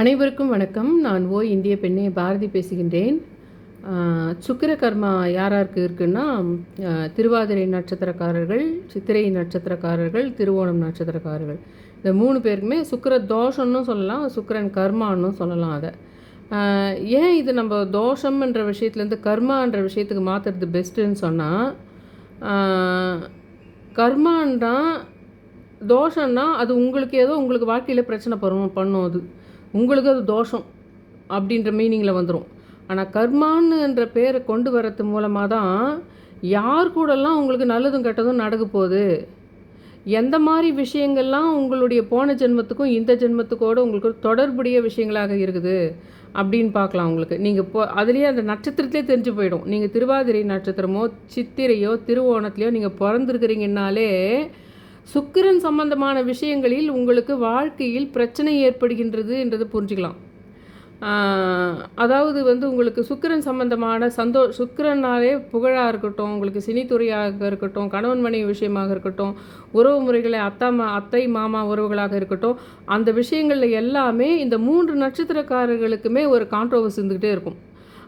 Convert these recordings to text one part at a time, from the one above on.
அனைவருக்கும் வணக்கம். நான் ஓ இந்திய பெண்ணே பாரதி பேசுகின்றேன். சுக்கிர கர்மா யார் யாருக்கு இருக்குன்னா திருவாதிரை நட்சத்திரக்காரர்கள் சித்திரை நட்சத்திரக்காரர்கள் திருவோணம் நட்சத்திரக்காரர்கள். இந்த மூணு பேருக்குமே சுக்கிர தோஷம்னு சொல்லலாம் சுக்கரன் கர்மான்னு சொல்லலாம் அதை. ஏன் இது நம்ம தோஷம்ன்ற விஷயத்துலேருந்து கர்மான்ற விஷயத்துக்கு மாற்றுறது பெஸ்ட்டுன்னு சொன்னால் கர்மான்றா தோஷம்னா அது உங்களுக்கு ஏதோ உங்களுக்கு வாழ்க்கையில் பிரச்சனை பண்ணும் பண்ணும் அது. உங்களுக்கு அது தோஷம் அப்படின்ற மீனிங்கில் வந்துடும் ஆனால் கர்மான்னுன்ற பேரை கொண்டு வரது மூலமாக தான் யார் கூடலாம் உங்களுக்கு நல்லதும் கெட்டதும் நடக்க போகுது? எந்த மாதிரி விஷயங்கள்லாம் உங்களுடைய போன ஜென்மத்துக்கும் இந்த ஜென்மத்துக்கோடு உங்களுக்கு தொடர்புடைய விஷயங்களாக இருக்குது அப்படின்னு பார்க்கலாம் உங்களுக்கு. நீங்கள் இப்போ அதுலேயே அந்த நட்சத்திரத்திலே தெரிஞ்சு போயிடும். நீங்கள் திருவாதிரை நட்சத்திரமோ சித்திரையோ திருவோணத்துலையோ நீங்கள் பிறந்திருக்கிறீங்கன்னாலே சுக்கிரன் சம்பந்தமான விஷயங்களில் உங்களுக்கு வாழ்க்கையில் பிரச்சனை ஏற்படுகின்றது என்றது புரிஞ்சுக்கலாம். அதாவது வந்து உங்களுக்கு சுக்கிரன் சம்பந்தமான சந்தோ சுக்கிரனாலே புகழாக இருக்கட்டும் உங்களுக்கு சினித்துறையாக இருக்கட்டும் கணவன் மனைவி விஷயமாக இருக்கட்டும் உறவு முறைகளை அத்தா மா அத்தை மாமா உறவுகளாக இருக்கட்டும் அந்த விஷயங்களில் எல்லாமே இந்த மூன்று நட்சத்திரக்காரர்களுக்குமே ஒரு கான்ட்ரோவர்ஸ் இருந்துக்கிட்டே இருக்கும்.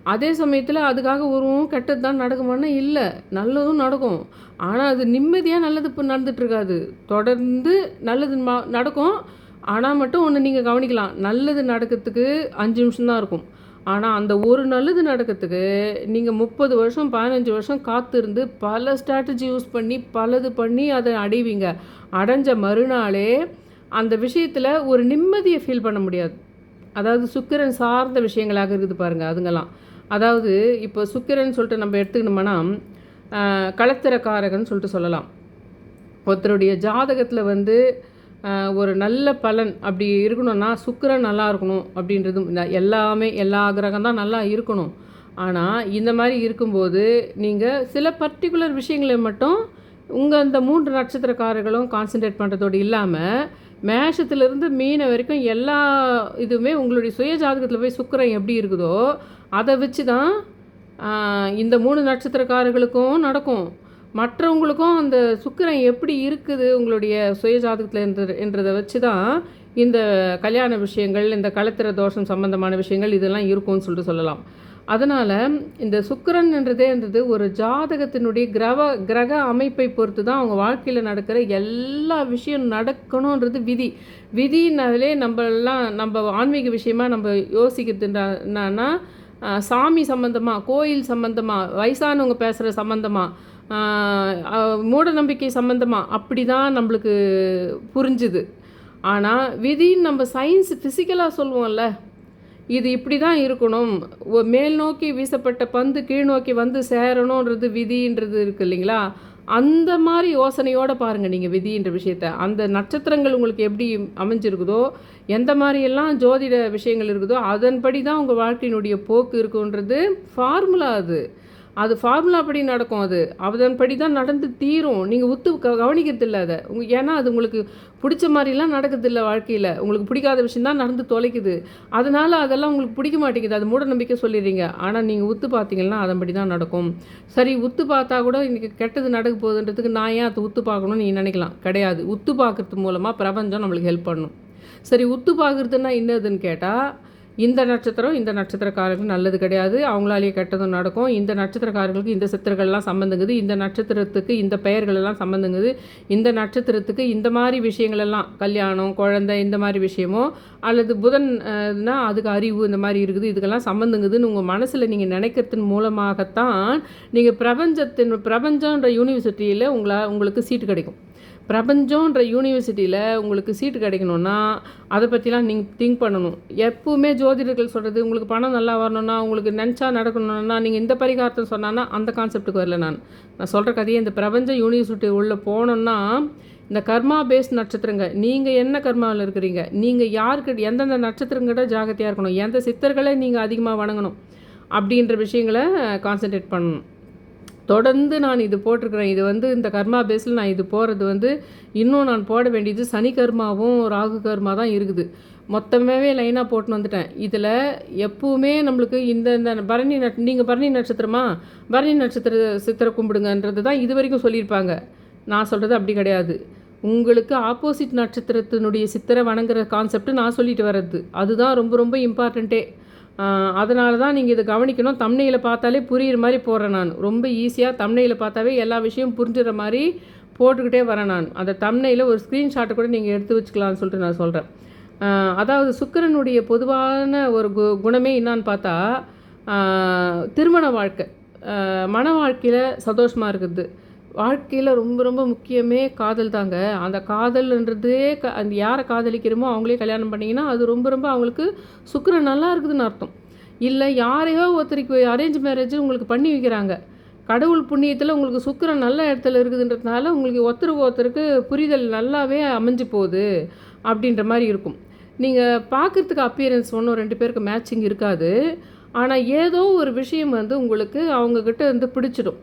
அதே சமயத்தில் அதுக்காக உருவம் கெட்டது தான் நடக்குமானா இல்லை நல்லதும் நடக்கும். ஆனால் அது நிம்மதியாக நல்லது இப்போ நடந்துகிட்ருக்காது தொடர்ந்து நல்லது மா- நடக்கும். ஆனால் மட்டும் ஒன்று நீங்கள் கவனிக்கலாம். நல்லது நடக்கிறதுக்கு அஞ்சு நிமிஷம் தான் இருக்கும். ஆனால் அந்த ஒரு நல்லது நடக்கிறதுக்கு நீங்கள் முப்பது வருஷம் பதினஞ்சு வருஷம் காத்திருந்து பல ஸ்ட்ராட்டஜி யூஸ் பண்ணி பலது பண்ணி அதை அடைவீங்க. அடைஞ்ச மறுநாளே அந்த விஷயத்தில் ஒரு நிம்மதியை ஃபீல் பண்ண முடியாது. அதாவது சுக்கரன் சார்ந்த விஷயங்களாக இருக்குது பாருங்கள் அதுங்கெல்லாம். அதாவது இப்போ சுக்கிரன் சொல்லிட்டு நம்ம எடுத்துக்கணும்னா களத்திரக்காரகன் சொல்லிட்டு சொல்லலாம். ஒருத்தருடைய ஜாதகத்தில் வந்து ஒரு நல்ல பலன் அப்படி இருக்கணும்னா சுக்கிரன் நல்லா இருக்கணும் அப்படின்றது இந்த எல்லாமே எல்லா கிரகம் தான் நல்லா இருக்கணும். ஆனால் இந்த மாதிரி இருக்கும்போது நீங்கள் சில பர்டிகுலர் விஷயங்களை மட்டும் உங்கள் அந்த மூன்று நட்சத்திரக்காரர்களும் கான்சென்ட்ரேட் பண்ணுறதோடு இல்லாமல் மேஷத்துலேருந்து மீன வரைக்கும் எல்லா இதுவுமே உங்களுடைய சுய ஜாதகத்தில் போய் சுக்கரன் எப்படி இருக்குதோ அதை வச்சு தான் இந்த மூணு நட்சத்திரக்காரர்களுக்கும் நடக்கும். மற்றவங்களுக்கும் அந்த சுக்கரன் எப்படி இருக்குது உங்களுடைய சுய ஜாதகத்தில் என்ற என்றதை வச்சு தான் இந்த கல்யாண விஷயங்கள் இந்த கலத்திர தோஷம் சம்பந்தமான விஷயங்கள் இதெல்லாம் இருக்கும்னு சொல்லிட்டு சொல்லலாம். அதனால் இந்த சுக்கரன்ன்றதே இருந்தது ஒரு ஜாதகத்தினுடைய கிரக கிரக அமைப்பை பொறுத்து தான் அவங்க வாழ்க்கையில் நடக்கிற எல்லா விஷயம் நடக்கணுன்றது விதி. விதினாலே நம்மளாம் நம்ம ஆன்மீக விஷயமா நம்ம யோசிக்கிறது என்னன்னா சாமி சம்மந்தமாக கோயில் சம்மந்தமாக வயசானவங்க பேசுகிற சம்மந்தமாக மூட நம்பிக்கை சம்மந்தமாக அப்படி தான் நம்மளுக்கு புரிஞ்சுது. ஆனால் விதின்னு நம்ம சயின்ஸ் ஃபிசிக்கலாக சொல்லுவோம்ல இது இப்படி தான் இருக்கணும் மேல் நோக்கி வீசப்பட்ட பந்து கீழ் நோக்கி வந்து சேரணுன்றது விதின்றது இருக்கு இல்லைங்களா? அந்த மாதிரி யோசனையோடு பாருங்கள் நீங்கள் விதின்ற விஷயத்த. அந்த நட்சத்திரங்கள் உங்களுக்கு எப்படி அமைஞ்சிருக்குதோ எந்த மாதிரியெல்லாம் ஜோதிட விஷயங்கள் இருக்குதோ அதன்படி தான் உங்கள் வாழ்க்கையினுடைய போக்கு இருக்குன்றது ஃபார்முலா அது. அது ஃபார்முலா படி நடக்கும் அது. அதன்படி தான் நடந்து தீரும். நீங்கள் உத்து க- கவனிக்கிறது இல்லை அதை. உங்க ஏன்னா அது உங்களுக்கு பிடிச்ச மாதிரிலாம் நடக்குது வாழ்க்கையில். உங்களுக்கு பிடிக்காத விஷயம் தான் நடந்து தொலைக்குது. அதனால் அதெல்லாம் உங்களுக்கு பிடிக்க மாட்டேங்குது. அது மூட நம்பிக்கை சொல்லிடுறீங்க. ஆனால் நீங்கள் உத்து பார்த்தீங்கன்னா அதன்படி தான் நடக்கும். சரி உத்து பார்த்தா கூட இன்றைக்கி கெட்டது நடக்க போகுதுன்றதுக்கு நான் ஏன் அதை உத்து பார்க்கணும்னு நீங்கள் நினைக்கலாம்? கிடையாது. உத்து பார்க்கறது மூலமாக பிரபஞ்சம் நம்மளுக்கு ஹெல்ப் பண்ணும். சரி உத்து பார்க்குறதுன்னா என்னதுன்னு கேட்டால் இந்த நட்சத்திரம் இந்த நட்சத்திரக்காரர்களுக்கு நல்லது கிடையாது. அவங்களாலேயே கெட்டதும் நடக்கும். இந்த நட்சத்திரக்காரர்களுக்கு இந்த சித்திரங்கள்லாம் சம்மந்தங்குது இந்த நட்சத்திரத்துக்கு இந்த பெயர்கள் எல்லாம் சம்மந்தங்குது இந்த நட்சத்திரத்துக்கு இந்த மாதிரி விஷயங்களெல்லாம் கல்யாணம் குழந்தை இந்த மாதிரி விஷயமோ அல்லது புதன்னா அதுக்கு அறிவு இந்த மாதிரி இருக்குது. இதுக்கெல்லாம் சம்மந்தங்குதுன்னு உங்கள் மனசில் நீங்கள் நினைக்கிறதன் மூலமாகத்தான் நீங்கள் பிரபஞ்சத்தின் பிரபஞ்சன்ற யூனிவர்சிட்டியில் உங்களா உங்களுக்கு சீட்டு கிடைக்கும். பிரபஞ்சன்ற யூனிவர்சிட்டியில் உங்களுக்கு சீட்டு கிடைக்கணும்னா அதை பற்றிலாம் நீங்கள் திங்க் பண்ணணும். எப்பவுமே ஜோதிடர்கள் சொல்கிறது உங்களுக்கு பணம் நல்லா வரணும்னா உங்களுக்கு நினச்சா நடக்கணும்னா நீங்கள் இந்த பரிகாரத்தை சொன்னான்னா அந்த கான்செப்ட்டுக்கு வரல நான். நான் சொல்கிற கதையை இந்த பிரபஞ்ச யூனிவர்சிட்டி உள்ளே போனோம்னா இந்த கர்மா பேஸ் நட்சத்திரங்க நீங்கள் என்ன கர்மாவில் இருக்கிறீங்க? நீங்கள் யாருக்கு எந்தெந்த நட்சத்திரங்கிட்ட ஜாகிரதையாக இருக்கணும்? எந்த சித்தர்களை நீங்கள் அதிகமாக வணங்கணும்? அப்படின்ற விஷயங்களை கான்சென்ட்ரேட் பண்ணணும். தொடர்ந்து நான் இது போட்டிருக்கிறேன். இது வந்து இந்த கர்மா பேஸில் நான் இது போகிறது வந்து இன்னும் நான் போட வேண்டியது சனி கர்மாவும் ராகு கர்மா தான் இருக்குது. மொத்தமாகவே லைனாக போட்டுன்னு வந்துட்டேன். இதில் எப்பவுமே நம்மளுக்கு இந்த இந்த பரணி நட் நீங்கள் பரணி நட்சத்திரமா? பரணி நட்சத்திர சித்திரை கும்பிடுங்கன்றது தான் இது வரைக்கும் சொல்லியிருப்பாங்க. நான் சொல்கிறது அப்படி கிடையாது. உங்களுக்கு ஆப்போசிட் நட்சத்திரத்தினுடைய சித்திரை வணங்குற கான்செப்ட் நான் சொல்லிட்டு வர்றது. அதுதான் ரொம்ப ரொம்ப இம்பார்ட்டண்ட்டே அதனால தான் நீங்கள் இதை கவனிக்கணும். தம்னையில் பார்த்தாலே புரிகிற மாதிரி போடுறேன் நான். ரொம்ப ஈஸியாக தம்னையில் பார்த்தாவே எல்லா விஷயமும் புரிஞ்சுற மாதிரி போட்டுக்கிட்டே வரேன் நான். அந்த தம்னையில் ஒரு ஸ்க்ரீன்ஷாட்டை கூட நீங்கள் எடுத்து வச்சுக்கலாம்னு சொல்லிட்டு நான் சொல்கிறேன் அதாவது சுக்கிரனுடைய பொதுவான ஒரு கு குணமே என்னான்னு பார்த்தா திருமண வாழ்க்கை. மன வாழ்க்கையில் சந்தோஷமாக இருக்குது வாழ்க்கையில் ரொம்ப ரொம்ப முக்கியமே காதல் தாங்க. அந்த காதல்ன்றதே க அந்த யாரை காதலிக்கிறோமோ அவங்களே கல்யாணம் பண்ணிங்கன்னா அது ரொம்ப ரொம்ப அவங்களுக்கு சுக்கிரன் நல்லா இருக்குதுன்னு அர்த்தம். இல்லை யாரையோ ஒருத்தருக்கு அரேஞ்ச் மேரேஜ் உங்களுக்கு பண்ணி வைக்கிறாங்க. கடவுள் புண்ணியத்தில் உங்களுக்கு சுக்கிரன் நல்ல இடத்துல இருக்குதுன்றதுனால உங்களுக்கு ஒருத்தருக்கு ஒருத்தருக்கு புரிதல் நல்லாவே அமைஞ்சு போகுது அப்படின்ற மாதிரி இருக்கும். நீங்கள் பார்க்குறதுக்கு அப்பியரன்ஸ் ஒன்றும் ரெண்டு பேருக்கு மேட்சிங் இருக்காது. ஆனால் ஏதோ ஒரு விஷயம் வந்து உங்களுக்கு அவங்கக்கிட்ட வந்து பிடிச்சிடும்.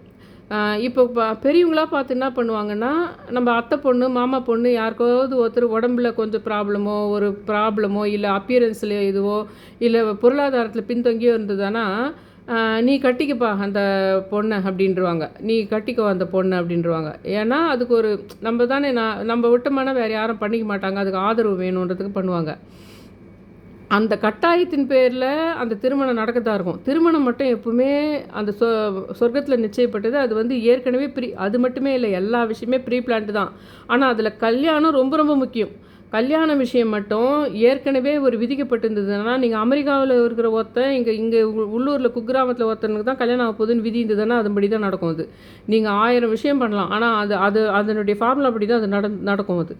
இப்போ ப பெரியவங்களா பார்த்து என்ன பண்ணுவாங்கன்னா நம்ம அத்தை பொண்ணு மாமா பொண்ணு யாருக்காவது ஒருத்தர் உடம்புல கொஞ்சம் ப்ராப்ளமோ ஒரு ப்ராப்ளமோ இல்லை அப்பியரன்ஸில் இதுவோ இல்லை பொருளாதாரத்தில் பின்தங்கியோ இருந்ததுன்னா நீ கட்டிக்கப்பா அந்த பொண்ணை அப்படின்றவாங்க. நீ கட்டிக்கோ அந்த பொண்ணை அப்படின்றவாங்க. ஏன்னா அதுக்கு ஒரு நம்ம தானே நான் நம்ம விட்டோம்னா வேறு யாரும் பண்ணிக்க மாட்டாங்க. அதுக்கு ஆதரவு வேணுன்றதுக்கு பண்ணுவாங்க. அந்த கட்டாயத்தின் பேரில் அந்த திருமணம் நடக்கத்தான் இருக்கும். திருமணம் மட்டும் எப்பவுமே அந்த சொ சொர்க்கத்தில் நிச்சயப்பட்டது அது வந்து ஏற்கனவே ப்ரீ அது மட்டுமே இல்லை எல்லா விஷயமே ப்ரீ பிளான்ட் தான். ஆனால் அதில் கல்யாணம் ரொம்ப ரொம்ப முக்கியம். கல்யாண விஷயம் மட்டும் ஏற்கனவே ஒரு விதிக்கப்பட்டிருந்ததுன்னா நீங்கள் அமெரிக்காவில் இருக்கிற ஒருத்தன் இங்கே இங்கே உள்ளூரில் குக்கிராமத்தில் ஒருத்தனுக்கு தான் கல்யாணம் ஆக போகுதுன்னு விதி இருந்ததுன்னா அதுபடி தான் நடக்கும் அது. நீங்கள் ஆயிரம் விஷயம் பண்ணலாம். ஆனால் அது அது அதனுடைய ஃபார்முலா அப்படி தான் அது நட நடக்கும் அது.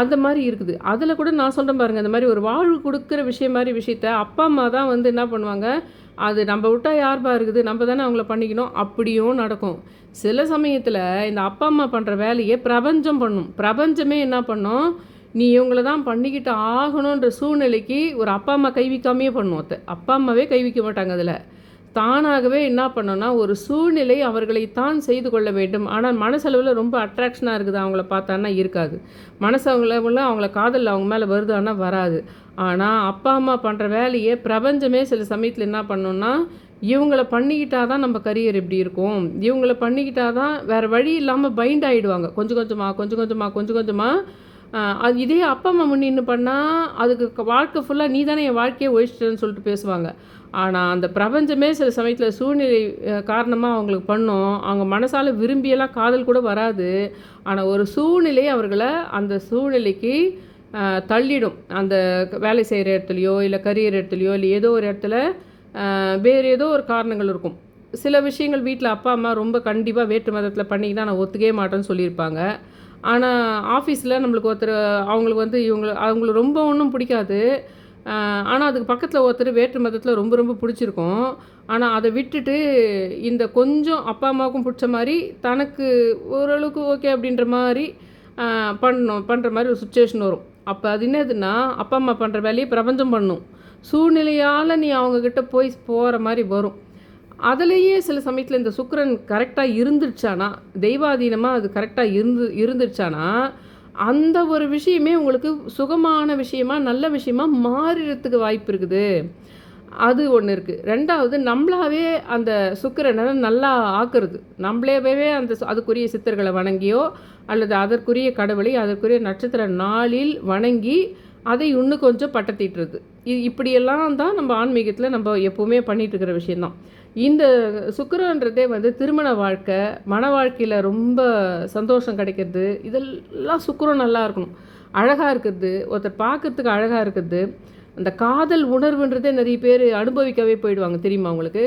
அந்த மாதிரி இருக்குது. அதில் கூட நான் சொல்கிறேன் பாருங்கள் இந்த மாதிரி ஒரு வாழ்வு கொடுக்குற விஷயம் மாதிரி விஷயத்த அப்பா அம்மா தான் வந்து என்ன பண்ணுவாங்க? அது நம்ம விட்டா யார்பா இருக்குது? நம்ம தானே அவங்கள பண்ணிக்கணும். அப்படியும் நடக்கும். சில சமயத்தில் இந்த அப்பா அம்மா பண்ணுற வேலையை பிரபஞ்சம் பண்ணும். பிரபஞ்சமே என்ன பண்ணும்? நீ இவங்கள தான் பண்ணிக்கிட்டு ஆகணுன்ற சூழ்நிலைக்கு ஒரு அப்பா அம்மா கைவிக்காமையே பண்ணுவோம் அத்தை. அப்பா அம்மாவே கைவிக்க மாட்டாங்க அதில். தானாகவே என்ன பண்ணோன்னா ஒரு சூழ்நிலை அவர்களை தான் செய்து கொள்ள வேண்டும். ஆனால் மனசளவில் ரொம்ப அட்ராக்ஷனாக இருக்குது அவங்கள பார்த்தான்னா இருக்காது. மனசளவில் அவங்கள காதல் அவங்க மேலே வருதான்னா வராது. ஆனால் அப்பா அம்மா பண்ணுற வேலையை பிரபஞ்சமே சில சமயத்தில் என்ன பண்ணோன்னா இவங்கள பண்ணிக்கிட்டா தான் நம்ம கரியர் இப்படி இருக்கும். இவங்கள பண்ணிக்கிட்டா தான் வேறு வழி இல்லாமல் பைண்ட் ஆகிடுவாங்க கொஞ்சம் கொஞ்சமாக கொஞ்சம் கொஞ்சமாக கொஞ்சம் கொஞ்சமாக அது இதே அப்பா அம்மா முன்னின்னு பண்ணால் அதுக்கு வாழ்க்கை ஃபுல்லாக நீ தானே என் வாழ்க்கையை ஒழிச்சிட்டேன்னு சொல்லிட்டு பேசுவாங்க. ஆனால் அந்த பிரபஞ்சமே சில சமயத்தில் சூழ்நிலை காரணமாக அவங்களுக்கு பண்ணும். அவங்க மனசால் விரும்பியெல்லாம் காதல் கூட வராது. ஆனால் ஒரு சூழ்நிலை அவர்களை அந்த சூழ்நிலைக்கு தள்ளிடும். அந்த வேலை செய்கிற இடத்துலையோ இல்லை கரியர் இடத்துலையோ இல்லை ஏதோ ஒரு இடத்துல வேறு ஏதோ ஒரு காரணங்கள் இருக்கும். சில விஷயங்கள் வீட்டில் அப்பா அம்மா ரொம்ப கண்டிப்பாக வேற்று மதத்தில் பண்ணிக்கினா நான் ஒத்துக்கவே மாட்டேன்னு சொல்லியிருப்பாங்க. ஆனால் ஆஃபீஸில் நம்மளுக்கு ஒருத்தர் அவங்களுக்கு வந்து இவங்க அவங்களுக்கு ரொம்ப ஒன்றும் பிடிக்காது. ஆனால் அதுக்கு பக்கத்தில் ஒருத்தர் வேற்று மதத்தில் ரொம்ப ரொம்ப பிடிச்சிருக்கும். ஆனால் அதை விட்டுட்டு இந்த கொஞ்சம் அப்பா அம்மாவுக்கும் பிடிச்ச மாதிரி தனக்கு ஓரளவுக்கு ஓகே அப்படின்ற மாதிரி பண்ணணும் பண்ணுற மாதிரி ஒரு சுச்சுவேஷன் வரும். அப்போ அது என்னதுன்னா அப்பா அம்மா பண்ணுற வேலையை பிரபஞ்சம் பண்ணும். சூழ்நிலையால் நீ அவங்கக்கிட்ட போய் போகிற மாதிரி வரும். அதுலேயே சில சமயத்தில் இந்த சுக்கிரன் கரெக்டாக இருந்துருச்சானா தெய்வாதீனமாக அது கரெக்டாக இருந்து இருந்துருச்சானா அந்த ஒரு விஷயமே உங்களுக்கு சுகமான விஷயமா நல்ல விஷயமா மாறிடுறதுக்கு வாய்ப்பு இருக்குது. அது ஒன்று இருக்குது ரெண்டாவது நம்மளாவே அந்த சுக்கரனை நல்லா ஆக்குறது. நம்மளேவே அந்த அதுக்குரிய சித்தர்களை வணங்கியோ அல்லது அதற்குரிய கடவுளை அதற்குரிய நட்சத்திர நாளில் வணங்கி அதை இன்னும் கொஞ்சம் பட்டத்திட்டுறது. இது இப்படியெல்லாம் தான் நம்ம ஆன்மீகத்தில் நம்ம எப்போவுமே பண்ணிகிட்டு இருக்கிற விஷயந்தான் இந்த சுக்கரன்றதே வந்து திருமண வாழ்க்கை மன வாழ்க்கையில் ரொம்ப சந்தோஷம் கிடைக்கிறது. இதெல்லாம் சுக்கரம் நல்லா இருக்கணும். அழகாக இருக்கிறது ஒருத்தர் பார்க்கறதுக்கு அழகாக இருக்கிறது. அந்த காதல் உணர்வுன்றதே நிறைய பேர் அனுபவிக்கவே போயிடுவாங்க தெரியுமா அவங்களுக்கு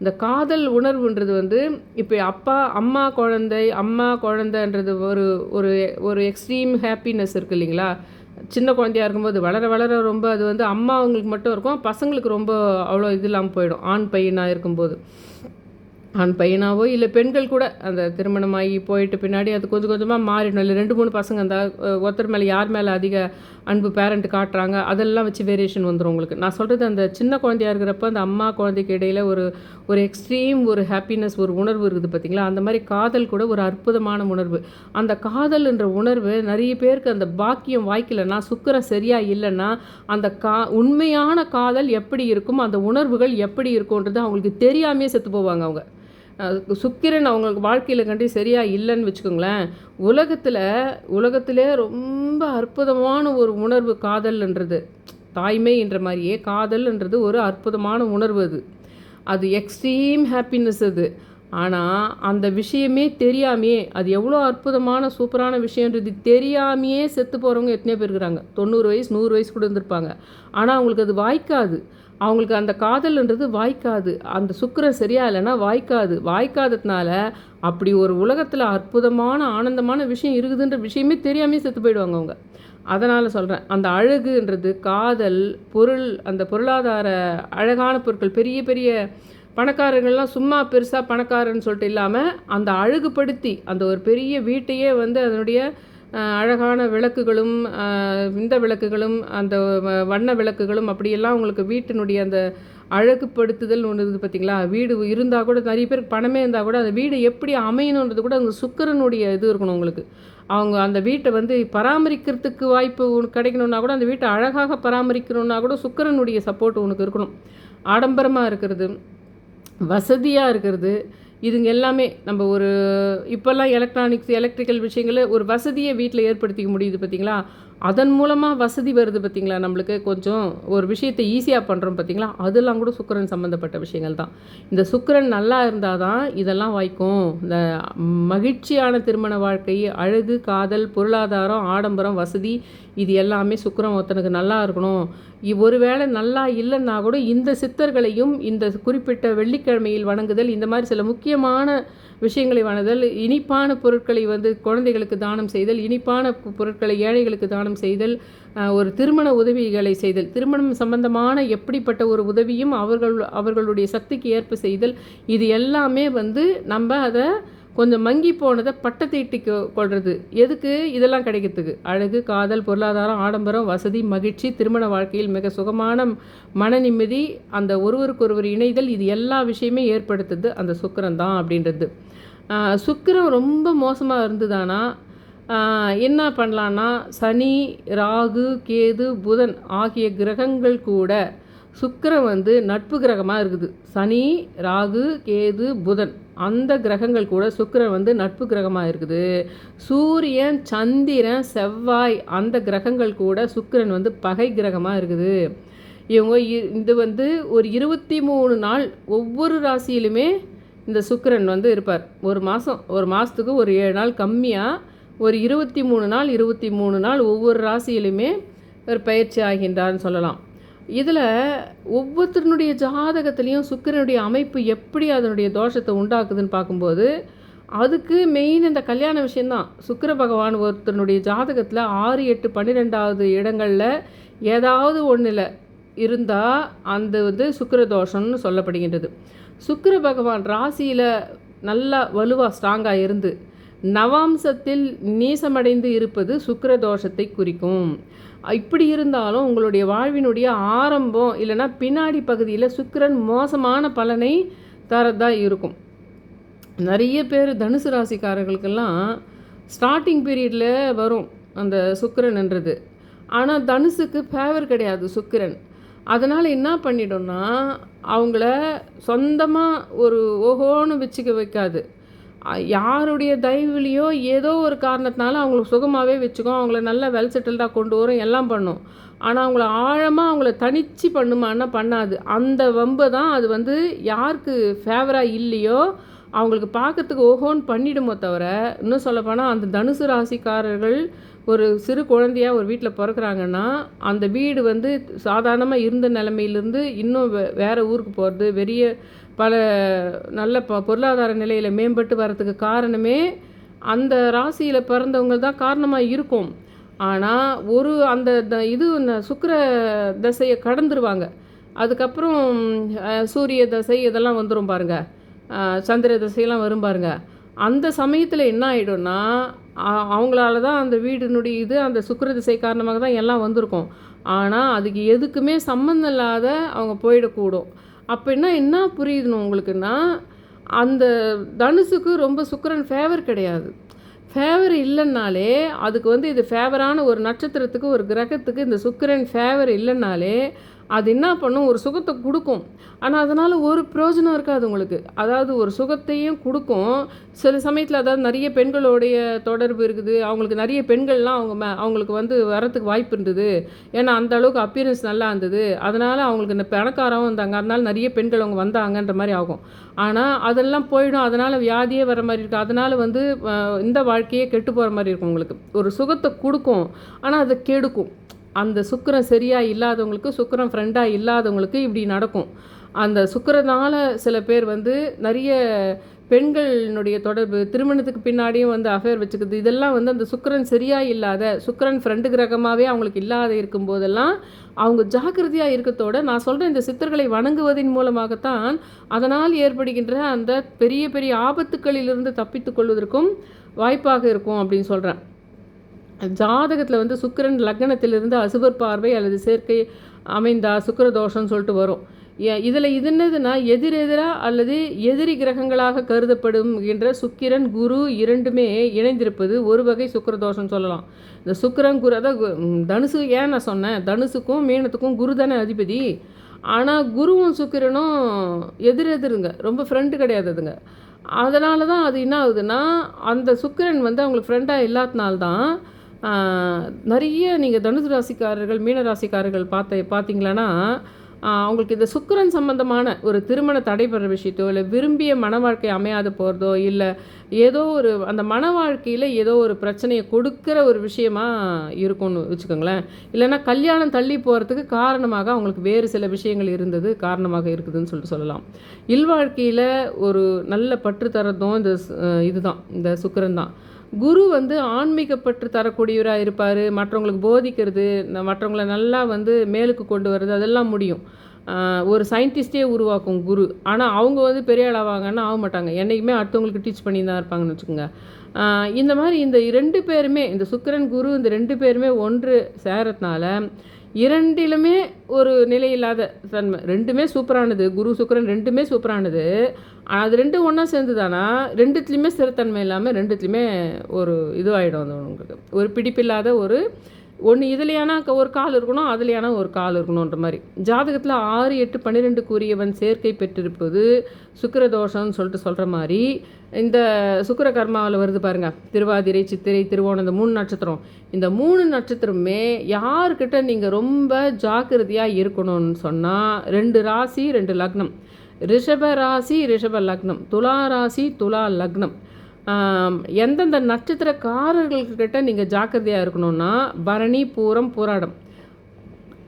இந்த காதல் உணர்வுன்றது வந்து இப்போ அப்பா அம்மா குழந்தை அம்மா குழந்தைன்றது ஒரு ஒரு ஒரு எக்ஸ்ட்ரீம் ஹாப்பினஸ் இருக்குது இல்லைங்களா? சின்ன குழந்தையா இருக்கும்போது வளர வளர ரொம்ப அது வந்து அம்மா அவங்களுக்கு மட்டும் இருக்கும் பசங்களுக்கு ரொம்ப அவ்வளோ இது இல்லாமல் போயிடும். ஆண் பையனாக இருக்கும்போது. ஆண் பையனாவோ இல்லை பெண்கள் கூட அந்த திருமணமாகி போயிட்டு பின்னாடி அது கொஞ்சம் கொஞ்சமாக மாறிடும். இல்லை ரெண்டு மூணு பசங்க அந்த ஒருத்தர் மேலே யார் மேலே அதிக அன்பு பேரண்ட் காட்டுறாங்க. அதெல்லாம் வச்சு வேரியேஷன் வந்துடும் உங்களுக்கு. நான் சொல்கிறது அந்த சின்ன குழந்தையா இருக்கிறப்ப அந்த அம்மா குழந்தைக்கு இடையில ஒரு ஒரு எக்ஸ்ட்ரீம் ஒரு ஹாப்பினஸ் ஒரு உணர்வு இருக்குது பார்த்தீங்களா? அந்த மாதிரி காதல் கூட ஒரு அற்புதமான உணர்வு. அந்த காதல்ன்ற உணர்வு நிறைய பேருக்கு அந்த பாக்கியம் வாய்க்கலைன்னா சுக்கரம் சரியாக இல்லைன்னா அந்த கா உண்மையான காதல் எப்படி இருக்கும் அந்த உணர்வுகள் எப்படி இருக்கும்ன்றது அவங்களுக்கு தெரியாமையே செத்து போவாங்க அவங்க. சுக்கிரன் அவங்களுக்கு வாழ்க்கையில் கண்டி சரியாக இல்லைன்னு வச்சுக்கோங்களேன். உலகத்தில் உலகத்திலே ரொம்ப அற்புதமான ஒரு உணர்வு காதல்ன்றது. தாய்மை என்ற மாதிரியே காதல்ன்றது ஒரு அற்புதமான உணர்வு அது. அது எக்ஸ்ட்ரீம் ஹாப்பினஸ் அது. ஆனால் அந்த விஷயமே தெரியாமையே அது எவ்வளோ அற்புதமான சூப்பரான விஷயன்றது தெரியாமையே செத்து போகிறவங்க எத்தனையோ பேர் இருக்கிறாங்க. தொண்ணூறு வயசு நூறு வயசு கூட இருந்திருப்பாங்க. ஆனால் அவங்களுக்கு அது வாய்க்காது. அவங்களுக்கு அந்த காதல்ன்றது வாய்க்காது. அந்த சுக்கரன் சரியா இல்லைன்னா வாய்க்காது. வாய்க்காததுனால அப்படி ஒரு உலகத்தில் அற்புதமான ஆனந்தமான விஷயம் இருக்குதுன்ற விஷயமே தெரியாமே செத்து போயிடுவாங்க அவங்க. அதனால் சொல்கிறேன் அந்த அழகுன்றது காதல் பொருள் அந்த பொருளாதார அழகான பொருட்கள் பெரிய பெரிய பணக்காரர்கள்லாம் சும்மா பெருசாக பணக்காரன்னு சொல்லிட்டு இல்லாமல் அந்த அழகுபடுத்தி அந்த ஒரு பெரிய வீட்டையே வந்து அதனுடைய அழகான விளக்குகளும் இந்த விளக்குகளும் அந்த வ- வண்ண விளக்குகளும் அப்படியெல்லாம் உங்களுக்கு வீட்டினுடைய அந்த அழகுப்படுத்துதல் ஒன்று இருக்குது பார்த்தீங்களா வீடு இருந்தால் கூட நிறைய பேருக்கு பணமே இருந்தால் கூட அந்த வீடு எப்படி அமையணுன்றது கூட அந்த சுக்கிரனுடைய இது இருக்கணும் உங்களுக்கு. அவங்க அந்த வீட்டை வந்து பராமரிக்கிறதுக்கு வாய்ப்பு உனக்கு கூட அந்த வீட்டை அழகாக பராமரிக்கணும்னா கூட சுக்கிரனுடைய சப்போர்ட் உனக்கு இருக்கணும். ஆடம்பரமாக இருக்கிறது வசதியாக இருக்கிறது இதுங்க எல்லாமே நம்ம ஒரு இப்போல்லாம் எலக்ட்ரானிக்ஸ் எலக்ட்ரிக்கல் விஷயங்களை ஒரு வசதியை வீட்டில் ஏற்படுத்திக்க முடியுது பார்த்தீங்களா அதன் மூலமாக வசதி வருது பார்த்தீங்களா நம்மளுக்கு கொஞ்சம் ஒரு விஷயத்தை ஈஸியாக பண்ணுறோம் பார்த்திங்களா அதெல்லாம் கூட சுக்கிரன் சம்மந்தப்பட்ட விஷயங்கள் தான். இந்த சுக்கரன் நல்லா இருந்தால் தான் இதெல்லாம் வாய்க்கும். இந்த மகிழ்ச்சியான திருமண வாழ்க்கை அழகு காதல் பொருளாதாரம் ஆடம்பரம் வசதி இது எல்லாமே சுக்கிரன் ஒருத்தனுக்கு நல்லா இருக்கணும். ஒருவேளை நல்லா இல்லைன்னா கூட இந்த சித்தர்களையும் இந்த குறிப்பிட்ட வெள்ளிக்கிழமையில் வணங்குதல் இந்த மாதிரி சில முக்கியமான விஷயங்களை வணதல் இனிப்பான பொருட்களை வந்து குழந்தைகளுக்கு தானம் செய்தல் இனிப்பான பொருட்களை ஏழைகளுக்கு தானம் செய்தல் ஒரு திருமண உதவிகளை செய்தல் திருமணம் சம்பந்தமான எப்படிப்பட்ட ஒரு உதவியும் அவர்கள் அவர்களுடைய சக்திக்கு ஏற்ப செய்தல் இது எல்லாமே வந்து நம்ம அதை கொஞ்சம் மங்கி போனதை பட்டத்தீட்டி கொள்வது எதுக்கு? இதெல்லாம் கிடைக்கிறதுக்கு. அழகு காதல் பொருளாதாரம் ஆடம்பரம் வசதி மகிழ்ச்சி திருமண வாழ்க்கையில் மிக சுகமான மன நிம்மதி அந்த ஒருவருக்கொருவர் இணைதல் இது எல்லா விஷயமே ஏற்படுத்துது அந்த சுக்கரம் தான் அப்படின்றது. ஆஹ் சுக்கிரன் ரொம்ப மோசமாக இருந்ததுன்னா என்ன பண்ணலான்னா சனி ராகு கேது புதன் ஆகிய கிரகங்கள் கூட சுக்கிரன் வந்து நட்பு கிரகமாக இருக்குது. சனி ராகு கேது புதன் அந்த கிரகங்கள் கூட சுக்கிரன் வந்து நட்பு கிரகமாக இருக்குது. சூரியன் சந்திரன் செவ்வாய் அந்த கிரகங்கள் கூட சுக்கிரன் வந்து பகை கிரகமாக இருக்குது. இவங்க இ- இது வந்து ஒரு இருபத்தி மூணு நாள் ஒவ்வொரு ராசியிலுமே இந்த சுக்கிரன் வந்து இருப்பார். ஒரு மாதம் ஒரு மாதத்துக்கு ஒரு ஏழு நாள் கம்மியாக ஒரு இருபத்தி மூணு நாள் இருபத்தி மூணு நாள் ஒவ்வொரு ராசியிலுமே ஒரு பயிற்சி ஆகின்றார்னு சொல்லலாம். இதில் ஒவ்வொருத்தருனுடைய ஜாதகத்துலேயும் சுக்கிரனுடைய அமைப்பு எப்படி அதனுடைய தோஷத்தை உண்டாக்குதுன்னு பார்க்கும்போது அதுக்கு மெயின் இந்த கல்யாண விஷயந்தான் சுக்கர பகவான் ஒருத்தனுடைய ஜாதகத்தில் ஆறு எட்டு பன்னிரெண்டாவது இடங்களில் ஏதாவது ஒன்றில் இருந்தால் அந்த வந்து சுக்கிர தோஷம்னு சொல்லப்படுகின்றது. சுக்கர பகவான் ராசியில் நல்லா வலுவாக ஸ்ட்ராங்காக இருந்து நவாம்சத்தில் நீசமடைந்து இருப்பது சுக்கர தோஷத்தை குறிக்கும். இப்படி இருந்தாலும் உங்களுடைய வாழ்வினுடைய ஆரம்பம் இல்லைன்னா பின்னாடி பகுதியில் சுக்கிரன் மோசமான பலனை தரதாக இருக்கும். நிறைய பேர் தனுசு ராசிக்காரர்களுக்கெல்லாம் ஸ்டார்டிங் பீரியடில் வரும் அந்த சுக்கரன்ன்றது ஆனால் தனுசுக்கு ஃபேவர் கிடையாது சுக்கிரன். அதனால் என்ன பண்ணிடும்னா அவங்கள சொந்தமாக ஒரு ஓஹோன்னு வச்சுக்க வைக்காது. யாருடைய தயவுலையோ ஏதோ ஒரு காரணத்தினால அவங்கள சுகமாகவே வச்சுக்கும் அவங்கள நல்லா வெல் செட்டில்டாக கொண்டு வரும் எல்லாம் பண்ணும். ஆனால் அவங்கள ஆழமாக அவங்கள தனிச்சு பண்ணுமான்னா பண்ணாது. அந்த வம்பை தான் அது வந்து யாருக்கு ஃபேவராக இல்லையோ அவங்களுக்கு பார்க்கறதுக்கு ஓஹோன்னு பண்ணிடுமோ தவிர இன்னும் சொல்லப்போனால் அந்த தனுசு ராசிக்காரர்கள் ஒரு சிறு குழந்தையாக ஒரு வீட்டில் பிறக்கிறாங்கன்னா அந்த வீடு வந்து சாதாரணமாக இருந்த நிலமையிலேருந்து இன்னும் வே வேறு ஊருக்கு போகிறது பெரிய பல நல்ல ப பொருளாதார நிலையில் மேம்பட்டு வர்றதுக்கு காரணமே அந்த ராசியில் பிறந்தவங்க தான் காரணமாக இருக்கும். ஆனால் ஒரு அந்த த- இது ந- தசையை கடந்துருவாங்க. அதுக்கப்புறம் சூரிய தசை இதெல்லாம் வந்துடும் பாருங்கள் சந்திர திசையெல்லாம் வரும் பாருங்க. அந்த சமயத்தில் என்ன ஆகிடும்னா அவங்களால தான் அந்த வீடினுடைய இது அந்த சுக்கர திசை காரணமாக தான் எல்லாம் வந்திருக்கும். ஆனால் அதுக்கு எதுக்குமே சம்மந்தம் இல்லாத அவங்க போயிடக்கூடும். அப்போ என்ன என்ன புரியுதுன்னு உங்களுக்குன்னா அந்த தனுசுக்கு ரொம்ப சுக்கரன் ஃபேவர் கிடையாது. ஃபேவர் இல்லைன்னாலே அதுக்கு வந்து இது ஃபேவரான ஒரு நட்சத்திரத்துக்கு ஒரு கிரகத்துக்கு இந்த சுக்கிரன் ஃபேவர் இல்லைன்னாலே அது என்ன பண்ணும்? ஒரு சுகத்தை கொடுக்கும். ஆனால் அதனால் ஒரு பிரயோஜனம் இருக்காது உங்களுக்கு. அதாவது ஒரு சுகத்தையும் கொடுக்கும். சில சமயத்தில் அதாவது நிறைய பெண்களுடைய தொடர்பு இருக்குது. அவங்களுக்கு நிறைய பெண்கள்லாம் அவங்க மே அவங்களுக்கு வந்து வரத்துக்கு வாய்ப்பு இருந்தது. ஏன்னா அந்த அளவுக்கு அப்பியரன்ஸ் நல்லா இருந்தது. அதனால் அவங்களுக்கு இந்த பணக்காரவும் இருந்தாங்க அதனால் நிறைய பெண்கள் அவங்க வந்தாங்கன்ற மாதிரி ஆகும். ஆனால் அதெல்லாம் போயிடும். அதனால் வியாதியே வர மாதிரி இருக்குது அதனால் வந்து இந்த வாழ்க்கையே கெட்டு போகிற மாதிரி இருக்கும் உங்களுக்கு. ஒரு சுகத்தை கொடுக்கும். ஆனால் அதை கெடுக்கும். அந்த சுக்கரம் சரியாக இல்லாதவங்களுக்கு சுக்கரம் ஃப்ரெண்டாக இல்லாதவங்களுக்கு இப்படி நடக்கும். அந்த சுக்கிரனால சில பேர் வந்து நிறைய பெண்களினுடைய தொடர்பு திருமணத்துக்கு பின்னாடியும் வந்து அஃபேர் வச்சுக்கிறது இதெல்லாம் வந்து அந்த சுக்கிரன் சரியாக இல்லாத சுக்கிரன் ஃப்ரெண்டு கிரகமாகவே அவங்களுக்கு இல்லாத இருக்கும்போதெல்லாம் அவங்க ஜாக்கிரதையாக இருக்கத்தோட நான் சொல்கிறேன் இந்த சித்தர்களை வணங்குவதன் மூலமாகத்தான் அதனால் ஏற்படுகின்ற அந்த பெரிய பெரிய ஆபத்துக்களிலிருந்து தப்பித்து கொள்வதற்கும் வாய்ப்பாக இருக்கும் அப்படின்னு சொல்கிறேன் ஜாதகத்தில் வந்து சுக்கிரன் லக்னத்திலிருந்து அசுபர் பார்வை அல்லது சேர்க்கை அமைந்தா சுக்கிர தோஷம்னு சொல்லிட்டு வரும். இதில் இது என்னதுன்னா எதிரெதிராக அல்லது எதிரி கிரகங்களாக கருதப்படுகின்ற சுக்கிரன் குரு இரண்டுமே இணைந்திருப்பது ஒரு வகை சுக்கிர சொல்லலாம். இந்த சுக்கிரன் குரு அதான் தனுசு ஏன் நான் சொன்னேன்? தனுசுக்கும் மீனத்துக்கும் குரு தானே அதிபதி. ஆனால் குருவும் சுக்கிரனும் எதிரெதிருங்க. ரொம்ப ஃப்ரெண்டு கிடையாதுங்க. அதனால தான் அது என்ன ஆகுதுன்னா அந்த சுக்கிரன் வந்து அவங்களுக்கு ஃப்ரெண்டாக இல்லாதனால்தான் நிறைய நீங்கள் தனுசு ராசிக்காரர்கள் மீன ராசிக்காரர்கள் பார்த்த பார்த்தீங்களன்னா அவங்களுக்கு இந்த சுக்கிரன் சம்பந்தமான ஒரு திருமண தடைபடுற விஷயத்தோ இல்லை விரும்பிய மன வாழ்க்கை அமையாத போகிறதோ இல்லை ஏதோ ஒரு அந்த மன வாழ்க்கையில் ஏதோ ஒரு பிரச்சனையை கொடுக்குற ஒரு விஷயமா இருக்கும்னு வச்சுக்கோங்களேன். இல்லைன்னா கல்யாணம் தள்ளி போகிறதுக்கு காரணமாக அவங்களுக்கு வேறு சில விஷயங்கள் இருந்தது காரணமாக இருக்குதுன்னு சொல்லிட்டு சொல்லலாம். இல்வாழ்க்கையில் ஒரு நல்ல பற்று தரதும் இந்த இதுதான் இந்த சுக்கரன் தான். குரு வந்து ஆன்மீக பற்று தரக்கூடியவராக இருப்பார் மற்றவங்களுக்கு போதிக்கிறது மற்றவங்களை மற்றவங்கள நல்லா வந்து மேலுக்கு கொண்டு வர்றது அதெல்லாம் முடியும். ஒரு சயின்டிஸ்டே உருவாக்கும் குரு. ஆனால் அவங்க வந்து பெரிய ஆள் ஆக மாட்டாங்க. என்றைக்குமே அடுத்தவங்களுக்கு டீச் பண்ணி தான் இருப்பாங்கன்னு வச்சுக்கோங்க. இந்த மாதிரி இந்த ரெண்டு பேருமே இந்த சுக்கிரன் குரு இந்த ரெண்டு பேருமே ஒன்று சேரத்தினால இரண்டிலுமே ஒரு நிலையில்லாத தன்மை. ரெண்டுமே சூப்பரானது. குரு சுக்கரன் ரெண்டுமே சூப்பரானது. ஆனால் அது ரெண்டும் ஒன்றா சேர்ந்துதானா? ரெண்டுத்துலேயுமே ஸ்திரத்தன்மை இல்லாமல் ரெண்டுத்துலேயுமே ஒரு இதுவாகிடும் அது உங்களுக்கு. ஒரு பிடிப்பில்லாத ஒரு ஒன்று இதுலையானா ஒரு கால் இருக்கணும் அதுலையானா ஒரு கால் இருக்கணுன்ற மாதிரி. ஜாதகத்தில் ஆறு எட்டு பன்னிரெண்டுக்குரியவன் சேர்க்கை பெற்றிருப்பது சுக்கரதோஷம்னு சொல்லிட்டு சொல்கிற மாதிரி இந்த சுக்கிர கர்மாவில் வருது பாருங்கள் திருவாதிரை சித்திரை திருவோணம் இந்த மூணு நட்சத்திரம். இந்த மூணு நட்சத்திரமே யார்கிட்ட நீங்கள் ரொம்ப ஜாக்கிரதையாக இருக்கணும்னு சொன்னால் ரெண்டு ராசி ரெண்டு லக்னம். ரிஷப ராசி ரிஷப லக்னம். துலா ராசி துலா லக்னம். எந்தெந்த நட்சத்திரக்காரர்கள்கிட்ட நீங்கள் ஜாக்கிரதையாக இருக்கணும்னா பரணி பூரம் போராடம்.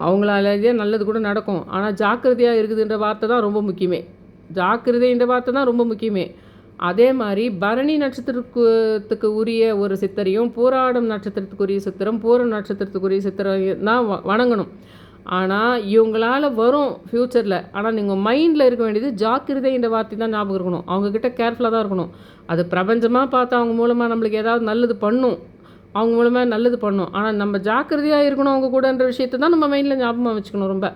அவங்களாலேயே நல்லது கூட நடக்கும். ஆனால் ஜாக்கிரதையாக இருக்குதுன்ற வார்த்தை தான் ரொம்ப முக்கியமே. ஜாக்கிரதைன்ற வார்த்தை தான் ரொம்ப முக்கியமே. அதே மாதிரி பரணி நட்சத்திரத்துக்கு உரிய ஒரு சித்தரையும் போராடம் நட்சத்திரத்துக்குரிய சித்திரம் பூரம் நட்சத்திரத்துக்குரிய சித்திரம் தான் வ- வணங்கணும். ஆனால் இவங்களால வரும் ஃப்யூச்சரில் ஆனால் நீங்கள் மைண்டில் இருக்க வேண்டியது ஜாக்கிரதைன்ற வார்த்தை தான் ஞாபகம் இருக்கணும். அவங்கக்கிட்ட கேர்ஃபுல்லாக தான் இருக்கணும். அது பிரபஞ்சமாக பார்த்து அவங்க மூலமாக நம்மளுக்கு ஏதாவது நல்லது பண்ணும். அவங்க மூலமாக நல்லது பண்ணும். ஆனால் நம்ம ஜாக்கிரதையாக இருக்கணும் அவங்க கூடன்ற விஷயத்தை தான் நம்ம மைண்டில் ஞாபகமாக வச்சுக்கணும் ரொம்ப.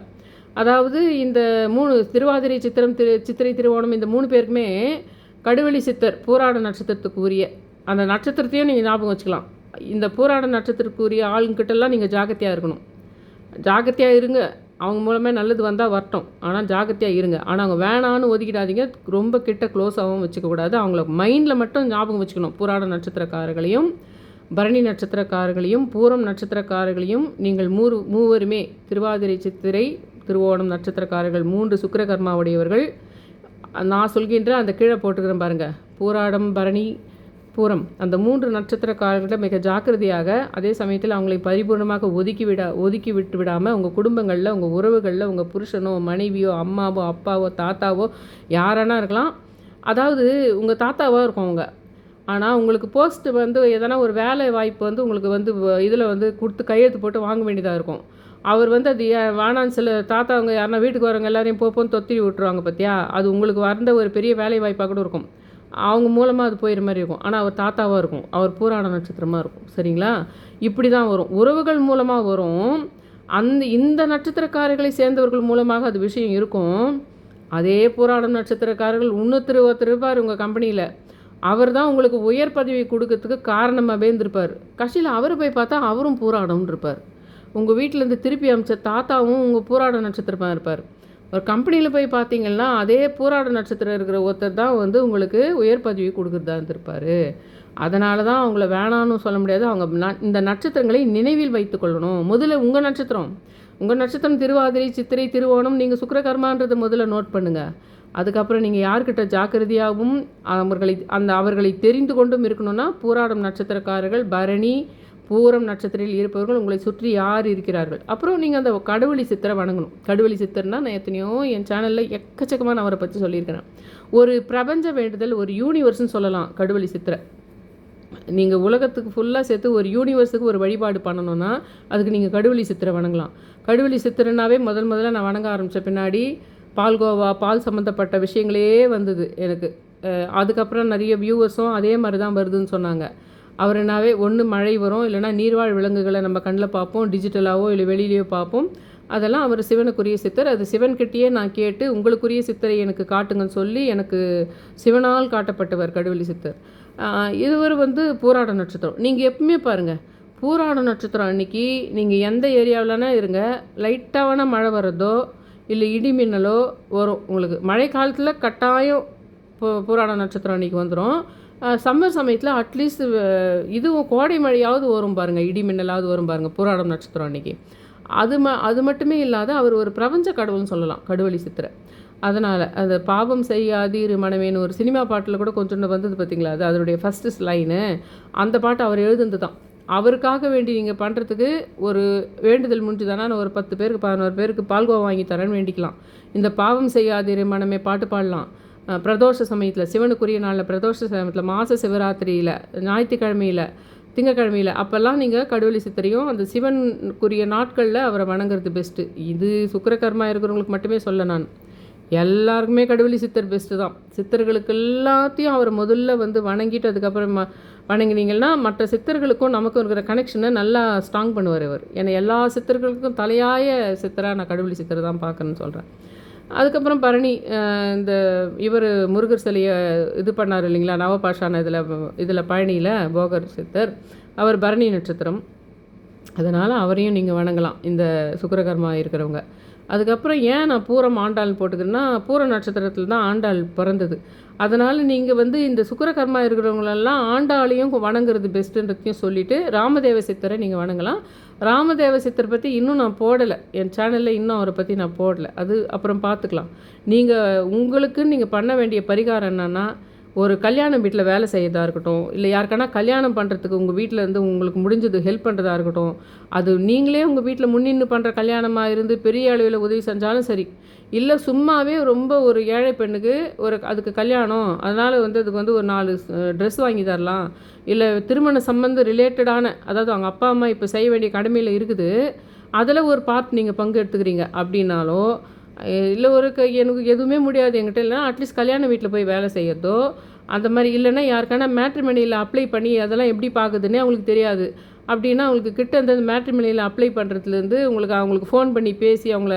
அதாவது இந்த மூணு திருவாதிரை சித்திரம் திரு சித்திரை திருவோணம் இந்த மூணு பேருக்குமே கடுவெளி சித்தர் பூராட நட்சத்திரத்துக்கு உரிய அந்த நட்சத்திரத்தையும் நீங்கள் ஞாபகம் வச்சுக்கலாம். இந்த பூராட நட்சத்திரத்துக்கு உரிய ஆளுங்கிட்டெல்லாம் நீங்கள் ஜாக்கிரதையாக இருக்கணும். ஜாக்கிரதையாக இருங்க. அவங்க மூலமே நல்லது வந்தால் வரட்டும். ஆனால் ஜாக்கிரதையாக இருங்க. ஆனால் அவங்க வேணான்னு ஒதுக்கிடாதீங்க. ரொம்ப கிட்ட க்ளோஸாகவும் வச்சுக்கக்கூடாது. அவங்கள மைண்டில் மட்டும் ஞாபகம் வச்சுக்கணும். புராண நட்சத்திரக்காரர்களையும் பரணி நட்சத்திரக்காரர்களையும் பூரம் நட்சத்திரக்காரர்களையும் நீங்கள் மூறு மூவருமே திருவாதிரை சித்திரை திருவோணம் நட்சத்திரக்காரர்கள் மூன்று சுக்கரகர்மாவுடையவர்கள். நான் சொல்கின்ற அந்த கீழே போட்டுக்கிறேன் பாருங்கள் பூராடம் பரணி பூரம். அந்த மூன்று நட்சத்திரக்காரர்களிடம் மிக ஜாக்கிரதையாக அதே சமயத்தில் அவங்களை பரிபூர்ணமாக ஒதுக்கி விட ஒதுக்கி விட்டு விடாமல் உங்கள் குடும்பங்களில் உங்கள் உறவுகளில் உங்கள் புருஷனோ மனைவியோ அம்மாவோ அப்பாவோ தாத்தாவோ யாரானா இருக்கலாம். அதாவது உங்கள் தாத்தாவாக இருக்கும் அவங்க ஆனால் உங்களுக்கு போஸ்ட்டு வந்து எதனா ஒரு வேலை வாய்ப்பு வந்து உங்களுக்கு வந்து இதில் வந்து கொடுத்து கையெழுத்து போட்டு வாங்க வேண்டியதாக இருக்கும். அவர் வந்து அது ஏ- வேணான்னு சில தாத்தாவங்க யாருன்னா வீட்டுக்கு வரவங்க எல்லாரையும் போப்போன்னு தொத்தி விட்டுருவாங்க பார்த்தியா அது உங்களுக்கு வந்த ஒரு பெரிய வேலை வாய்ப்பாக கூட இருக்கும். அவங்க மூலமாக அது போயிடுற மாதிரி இருக்கும். ஆனால் அவர் தாத்தாவாக இருக்கும். அவர் பூராட நட்சத்திரமாக இருக்கும். சரிங்களா? இப்படி தான் வரும். உறவுகள் மூலமாக வரும். அந்த இந்த நட்சத்திரக்காரர்களை சேர்ந்தவர்கள் மூலமாக அது விஷயம் இருக்கும். அதே பூராடம் நட்சத்திரக்காரர்கள் இன்னொருத்தர் ஒருத்தர் இருப்பார் உங்கள் கம்பெனியில். அவர் தான் உங்களுக்கு உயர் பதவி கொடுக்கறதுக்கு காரணமாகவே இருந்திருப்பார் கடைசியில் அவர் போய் பார்த்தா அவரும் பூராடம்னு இருப்பார். உங்கள் வீட்டிலேருந்து திருப்பி அமைச்ச தாத்தாவும் உங்கள் பூராட நட்சத்திரமாக இருப்பார். ஒரு கம்பெனியில் போய் பார்த்தீங்கன்னா அதே பூராட நட்சத்திரம் இருக்கிற ஒருத்தர் தான் வந்து உங்களுக்கு உயர் பதவி கொடுக்குறதா இருந்திருப்பார் அதனால தான் அவங்கள வேணான்னு சொல்ல முடியாது. அவங்க ந இந்த நட்சத்திரங்களை நினைவில் வைத்துக்கொள்ளணும் முதல்ல உங்கள் நட்சத்திரம். உங்கள் நட்சத்திரம் திருவாதிரை சித்திரை திருவோணம் நீங்கள் சுக்கரகர்மான்றதை முதல்ல நோட் பண்ணுங்கள் அதுக்கப்புறம் நீங்கள் யார்கிட்ட ஜாக்கிரதையாகவும் அவர்களை அந்த அவர்களை தெரிந்து கொண்டும் இருக்கணும்னா பூராடம் நட்சத்திரக்காரர்கள் பரணி பூரம் நட்சத்திரத்தில் இருப்பவர்கள் உங்களை சுற்றி யார் இருக்கிறார்கள்? அப்புறம் நீங்கள் அந்த கடவுளி சித்தரை வணங்கணும். கடவுளி சித்தர்னா நான் எத்தனையோ என் சேனலில் எக்கச்சக்கமாக நான் அவரை பற்றி சொல்லியிருக்கிறேன். ஒரு பிரபஞ்ச வேண்டுதல் ஒரு யூனிவர்ஸ்னு சொல்லலாம் கடவுளி சித்தரை. நீங்கள் உலகத்துக்கு ஃபுல்லாக சேர்த்து ஒரு யூனிவர்ஸுக்கு ஒரு வழிபாடு பண்ணணும்னா அதுக்கு நீங்கள் கடவுளி சித்திரை வணங்கலாம். கடவுளி சித்திரனாவே முதல் முதல்ல நான் வணங்க ஆரம்பித்த பின்னாடி பால்கோவா பால் சம்மந்தப்பட்ட விஷயங்களே வந்தது எனக்கு. அதுக்கப்புறம் நிறைய வியூவர்ஸும் அதே மாதிரி தான் வருதுன்னு சொன்னாங்க. அவர் ஒன்று மழை வரும் இல்லைனா நீர்வாழ் விலங்குகளை நம்ம கண்ணில் பார்ப்போம் டிஜிட்டலாகவோ இல்லை வெளியிலையோ பார்ப்போம். அதெல்லாம் அவர் சிவனுக்குரிய சித்தர். அது சிவன்கிட்டயே நான் கேட்டு உங்களுக்குரிய சித்தரை எனக்கு காட்டுங்கன்னு சொல்லி எனக்கு சிவனால் காட்டப்பட்டவர் கடுவெளி சித்தர். இதுவர் வந்து பூராட நட்சத்திரம். நீங்கள் எப்பவுமே பாருங்கள் பூராட நட்சத்திரம் அன்றைக்கி நீங்கள் எந்த ஏரியாவிலனா இருங்க லைட்டான மழை வர்றதோ இல்லை இடி மின்னலோ வரும் உங்களுக்கு. மழை காலத்தில் கட்டாயம் பூ பூராட நட்சத்திரம் அன்றைக்கி வந்துடும் சம்மர் சமயத்தில் அட்லீஸ்ட் இதுவும் கோடை மழையாவது வரும் பாருங்கள் இடி மின்னலாவது வரும் பாருங்கள் பூராடம் நட்சத்திரம் அன்றைக்கி அது ம அது மட்டுமே இல்லாத அவர் ஒரு பிரபஞ்ச கடவுள்னு சொல்லலாம். கடுவழி சித்திரை. அதனால் அந்த பாவம் செய்யாதீர் மனமேனு ஒரு சினிமா பாட்டில் கூட கொஞ்சோண்டு வந்தது பார்த்தீங்களா அது அதனுடைய ஃபஸ்ட்டு லைனு அந்த பாட்டு அவர் எழுதுந்து தான் அவருக்காக வேண்டி நீங்கள் பண்ணுறதுக்கு ஒரு வேண்டுதல் முடிஞ்சுதானா? ஒரு பத்து பேருக்கு பதினோரு பேருக்கு பால்கோவா வாங்கி தரேன்னு வேண்டிக்கலாம். இந்த பாவம் செய்யாதீர் மனமே பாட்டு பாடலாம். பிரதோஷ சமயத்தில் சிவனுக்குரிய நாளில் பிரதோஷ சமயத்தில் மாத சிவராத்திரியில் ஞாயிற்றுக்கிழமையில் திங்கக்கிழமையில் அப்போல்லாம் நீங்கள் கடவுளி சித்தரையும் அந்த சிவனுக்குரிய நாட்களில் அவரை வணங்குறது பெஸ்ட்டு இது சுக்கரகர்மா இருக்கிறவங்களுக்கு மட்டுமே சொல்ல நான். எல்லாருக்குமே கடவுளி சித்தர் பெஸ்ட்டு தான். சித்தர்களுக்கு எல்லாத்தையும் அவர் முதல்ல வந்து வணங்கிட்டு அதுக்கப்புறம் வணங்கினீங்கன்னா மற்ற சித்தர்களுக்கும் நமக்கும் இருக்கிற கனெக்ஷனை நல்லா ஸ்ட்ராங் பண்ணுவார் அவர். ஏன்னா எல்லா சித்தர்களுக்கும் தலையாய சித்தராக நான் கடவுளி சித்தரை தான் பார்க்கணுன்னு சொல்கிறேன் அதுக்கப்புறம் பரணி இந்த இவர் முருகர் சிலையை இது பண்ணார் இல்லைங்களா நவபாஷான இதில் இதில் பழனியில் போகர் சித்தர். அவர் பரணி நட்சத்திரம். அதனால் அவரையும் நீங்கள் வணங்கலாம் இந்த சுக்கரகர்மா இருக்கிறவங்க. அதுக்கப்புறம் ஏன் நான் பூரம் ஆண்டாள் போட்டுக்கிறேன்னா பூர நட்சத்திரத்தில் தான் ஆண்டாள் பிறந்தது. அதனால் நீங்கள் வந்து இந்த சுக்கரகர்மா இருக்கிறவங்களெல்லாம் ஆண்டாளையும் வணங்குறது பெஸ்ட்டுன்றதையும் சொல்லிவிட்டு ராமதேவ சித்தரை நீங்கள் வணங்கலாம். ராமதேவ சித்தர் பற்றி இன்னும் நான் போடலை. என் சேனலில் இன்னும் அவரை பற்றி நான் போடலை. அது அப்புறம் பார்த்துக்கலாம் நீங்கள் உங்களுக்கு நீங்கள் பண்ண வேண்டிய பரிகாரம் என்னென்னா ஒரு கல்யாணம் வீட்டில் வேலை செய்யறதா இருக்கட்டும் இல்லை யாருக்கானா கல்யாணம் பண்ணுறதுக்கு உங்கள் வீட்டில் இருந்து உங்களுக்கு முடிஞ்சது ஹெல்ப் பண்ணுறதா இருக்கட்டும் அது நீங்களே உங்கள் வீட்டில் முன்னின்று பண்ணுற கல்யாணமாக இருந்து பெரிய அளவில் உதவி செஞ்சாலும் சரி இல்லை சும்மாவே ரொம்ப ஒரு ஏழை பெண்ணுக்கு ஒரு அதுக்கு கல்யாணம். அதனால் வந்து அதுக்கு வந்து ஒரு நாலு ட்ரெஸ் வாங்கி தரலாம். இல்லை திருமண சம்பந்தம் ரிலேட்டடான அதாவது அவங்க அப்பா அம்மா இப்போ செய்ய வேண்டிய கடமையில் இருக்குது. அதில் ஒரு பார்ட் நீங்கள் பங்கு எடுத்துக்கிறீங்க அப்படின்னாலோ இல்லை ஒரு க எனக்கு எதுவுமே முடியாது என்கிட்ட. இல்லைனா அட்லீஸ்ட் கல்யாண வீட்டில் போய் வேலை செய்யறதோ அந்த மாதிரி இல்லைன்னா யாருக்கான மேட்ரிமணியில் அப்ளை பண்ணி அதெல்லாம் எப்படி பார்க்குதுன்னே அவங்களுக்கு தெரியாது. அப்படின்னா அவங்களுக்கு கிட்ட அந்த மேட்ரிமணியில் அப்ளை பண்ணுறதுலேருந்து உங்களுக்கு அவங்களுக்கு ஃபோன் பண்ணி பேசி அவங்கள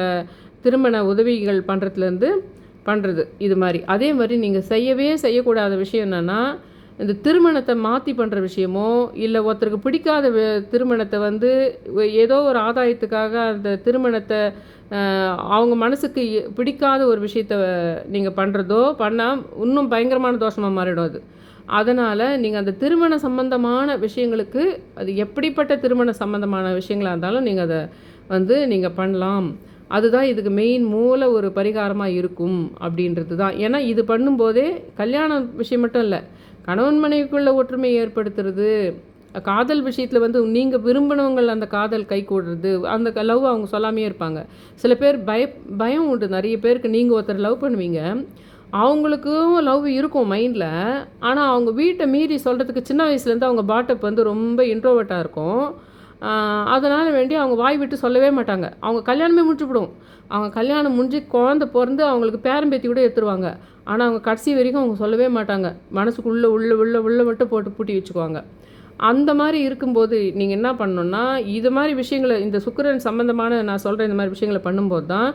திருமண உதவிகள் பண்ணுறதுலேருந்து பண்ணுறது இது மாதிரி. அதே மாதிரி நீங்கள் செய்யவே செய்யக்கூடாத விஷயம் என்னென்னா இந்த திருமணத்தை மாற்றி பண்ணுற விஷயமோ இல்லை ஒருத்தருக்கு பிடிக்காத திருமணத்தை வந்து ஏதோ ஒரு ஆதாயத்துக்காக அந்த திருமணத்தை அவங்க மனசுக்கு பிடிக்காத ஒரு விஷயத்த நீங்கள் பண்ணுறதோ பண்ணால் இன்னும் பயங்கரமான தோஷமாக மாறிடும் அது. அதனால் நீங்கள் அந்த திருமண சம்பந்தமான விஷயங்களுக்கு அது எப்படிப்பட்ட திருமண சம்பந்தமான விஷயங்களாக இருந்தாலும் நீங்கள் அதை வந்து நீங்கள் பண்ணலாம். அதுதான் இதுக்கு மெயின் மூல ஒரு பரிகாரமாக இருக்கும் அப்படின்றது தான். ஏன்னா இது பண்ணும்போதே கல்யாண விஷயம் மட்டும் இல்லை கணவன் மனைவிக்குள்ள ஒற்றுமை ஏற்படுத்துறது காதல் விஷயத்தில் வந்து நீங்கள் விரும்பினவங்கள் அந்த காதல் கை கூடுறது அந்த லவ் அவங்க சொல்லாமே இருப்பாங்க. சில பேர் பய பயம் உண்டு. நிறைய பேருக்கு நீங்கள் ஒருத்தர் லவ் பண்ணுவீங்க அவங்களுக்கும் லவ் இருக்கும் மைண்டில் ஆனால் அவங்க வீட்டை மீறி சொல்கிறதுக்கு சின்ன வயசுலேருந்து அவங்க பாட்டப் வந்து ரொம்ப இன்ட்ரோவர்ட்டாக இருக்கும். அதனால் வேண்டி அவங்க வாய் விட்டு சொல்லவே மாட்டாங்க. அவங்க கல்யாணமே முடிச்சுவிடும் அவங்க கல்யாணம் முடிஞ்சு குழந்த பிறந்து அவங்களுக்கு பேரம்பேத்தி கூட எடுத்துருவாங்க. ஆனால் அவங்க கடைசி வரைக்கும் அவங்க சொல்லவே மாட்டாங்க. மனசுக்குள்ளே உள்ள உள்ள உள்ள மட்டும் போட்டு பூட்டி வச்சுக்குவாங்க. அந்த மாதிரி இருக்கும்போது நீங்கள் என்ன பண்ணணுன்னா இது மாதிரி விஷயங்களை இந்த சுக்கரன் சம்மந்தமான நான் சொல்கிற இந்த மாதிரி விஷயங்களை பண்ணும்போது தான்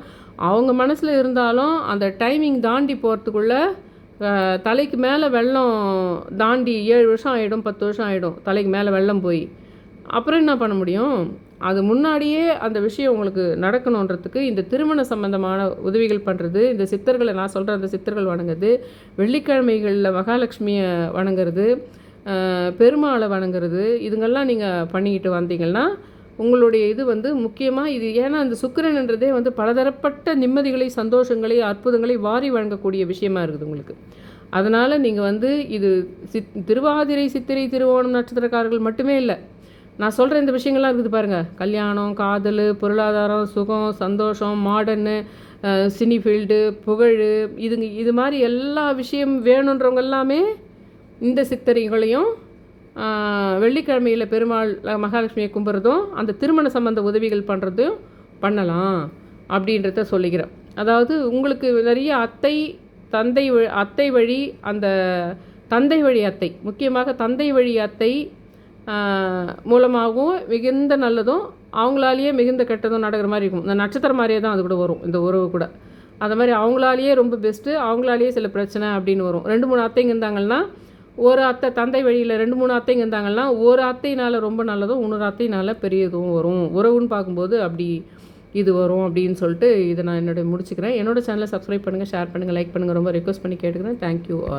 அவங்க மனசில் இருந்தாலும் அந்த டைமிங் தாண்டி போகிறதுக்குள்ளே தலைக்கு மேலே வெள்ளம் தாண்டி ஏழு வருஷம் ஆகிடும் பத்து வருஷம் ஆகிடும் தலைக்கு மேலே வெள்ளம் போய். அப்புறம் என்ன பண்ண முடியும்? அது முன்னாடியே அந்த விஷயம் உங்களுக்கு நடக்கணுன்றதுக்கு இந்த திருமண சம்பந்தமான உதவிகள் பண்ணுறது இந்த சித்தர்களை நான் சொல்கிற அந்த சித்தர்கள் வணங்குறது வெள்ளிக்கிழமைகளில் மகாலட்சுமியை வணங்குறது பெருமாளை வணங்குறது இதுங்கெல்லாம் நீங்கள் பண்ணிக்கிட்டு வந்தீங்கன்னா உங்களுடைய இது வந்து முக்கியமாக இது ஏன்னா அந்த சுக்கரன்ன்றதே வந்து பலதரப்பட்ட நிம்மதிகளை சந்தோஷங்களை அற்புதங்களை வாரி வழங்கக்கூடிய விஷயமா இருக்குது உங்களுக்கு. அதனால் நீங்கள் வந்து இது சித் திருவாதிரை சித்திரை திருவோணம் நட்சத்திரக்காரர்கள் மட்டுமே இல்லை நான் சொல்கிற இந்த விஷயங்கள்லாம் இருக்குது பாருங்கள் கல்யாணம் காதல் பொருளாதாரம் சுகம் சந்தோஷம் மாடர்னு சினி ஃபீல்டு புகழ் இதுங்க இது மாதிரி எல்லா விஷயம் வேணுன்றவங்க எல்லாமே இந்த சித்தரிகளையும் வெள்ளிக்கிழமையில் பெருமாள் மகாலட்சுமியை கும்பிட்றதும் அந்த திருமண சம்பந்த உதவிகள் பண்ணுறதும் பண்ணலாம் அப்படின்றத சொல்லிக்கிறேன். அதாவது உங்களுக்கு நிறைய அத்தை தந்தை அத்தை வழி அந்த தந்தை வழி அத்தை முக்கியமாக தந்தை வழி அத்தை மூலமாகவும் மிகுந்த நல்லதும் அவங்களாலேயே மிகுந்த கெட்டதும் நடக்கிற மாதிரி இருக்கும். இந்த நட்சத்திரம் மாதிரியே தான் அது கூட வரும் இந்த உறவு கூட. அது மாதிரி அவங்களாலேயே ரொம்ப பெஸ்ட்டு அவங்களாலேயே சில பிரச்சனை அப்படின்னு வரும். ரெண்டு மூணு அத்தைங்க இருந்தாங்கன்னா ஒரு அத்தை தந்தை வழியில் ரெண்டு மூணு அத்தைங்க இருந்தாங்கன்னா ஒரு அத்தையினால் ரொம்ப நல்லதும் இன்னொரு அத்தையினால் பெரியதும் வரும். உறவுன்னு பார்க்கும்போது அப்படி இது வரும் அப்படின்னு சொல்லிட்டு இதை நான் என்னோட முடிச்சுக்கிறேன். என்னோட சேனலை சப்ஸ்கிரைப் பண்ணுங்கள் ஷேர் பண்ணுங்கள் லைக் பண்ணுங்கள் ரொம்ப ரெக்வஸ்ட் பண்ணி கேட்டுக்கிறேன். தேங்க்யூ